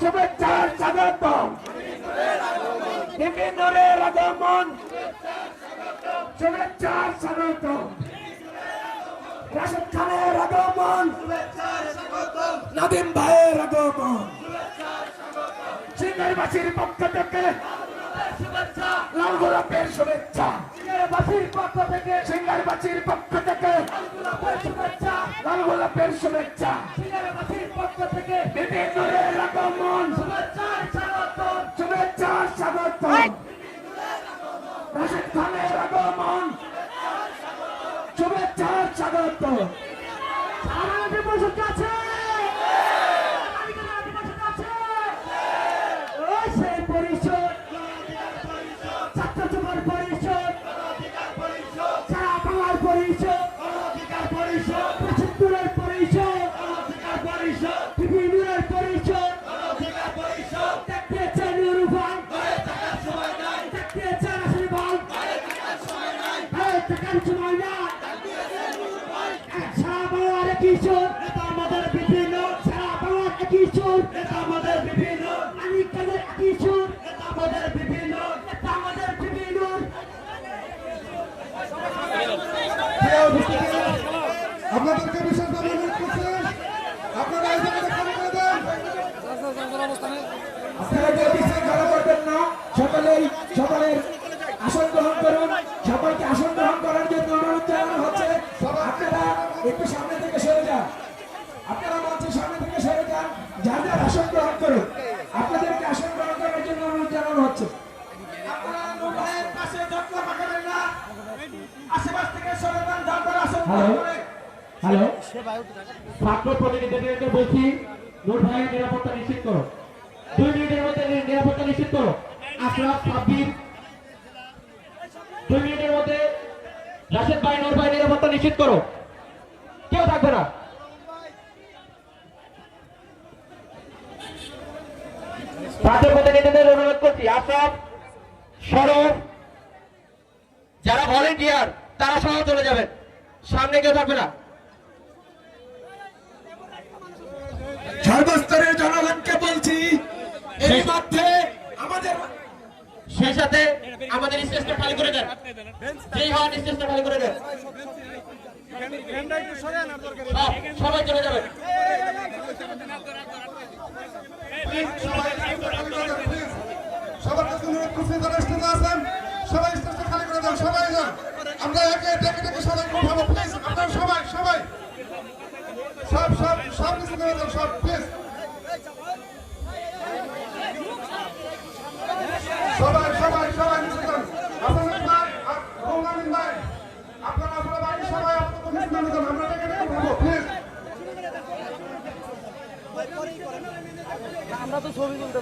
শুভেচ্ছার স্বাগত বিপিনুরের আগমন শুভেচ্ছার স্বাগত রাশেদ খানের আগমন নাদিম ভাইয়ের আগমন। সিঙ্গারবাসীর পক্ষ থেকে লাল গোলাপের শুভেচ্ছা। সিঙ্গারবাসীর পক্ষ থেকে সিঙ্গারবাসীর পক্ষ থেকে শুভেচ্ছা শুভেচ্ছা থেকে ছাত্র সারা বাংলার পরিষদ পরিষদের পরিষদ বিভিন্নের পরিষদ দেখতে চাই নুরু ভাই দেখতে চাই আসলে ভাই হ্যাঁ টাকার সময় না সারা কিশোর নেতা আমাদের বিভিন্ন সারা বাংলার নেতা আমাদের বিভিন্ন মানিক কাদের কিশোর নেতা আমাদের বিভিন্ন, নেতা আমাদের বিভিন্ন। আপনাদেরকে বিশেষভাবে অনুরোধ করছি, আপনারা এই জায়গাটা খালি করে দেন। আপনারা কেউ বিশৃঙ্খলা করবেন না, সকলেই সকলের আসন গ্রহণ করুন। সবাইকে আসন গ্রহণ করার জন্য অনুরোধ জানানো হচ্ছে। আপনারা একটু সামনে থেকে সরে যান। আপনারা মঞ্চের সামনে থেকে সরে যান। যার যার আসন গ্রহণ করুন আপনাদেরকে আসন গ্রহণ করার জন্য অনুরোধ জানানো হচ্ছে। হ্যালো? ছাত্র প্রতিনিধিদেরকে বলছি নূর ভাইয়ের নিরাপত্তা নিশ্চিত করো। দুই মিনিটের মধ্যে নিরাপত্তা নিশ্চিত করো। আশরাফ সাব্বির দুই মিনিটের মধ্যে রাশেদ ভাই নূর ভাই নিশ্চিত করো। কেউ থাকবে না। ছাত্র প্রতিনিধিদের অনুরোধ করছি আশরাফ সরব যারা ভলেন্টিয়ার তারা সহ চলে যাবেন। সামনে কেউ থাকবে না। সর্বস্তরের জনগণকে বলছি এই মধ্যে আমাদের সেই সাথে আমাদের স্টেজটা খালি করে দেন। যেই হন স্টেজটা খালি করে দেন। সবাই চলে করে দেন সবাই যান আমরা একে সবাই। সবাই সব সব সব কিছু করে দেন, সব প্লিজ আমরা তো ছবি তুলতে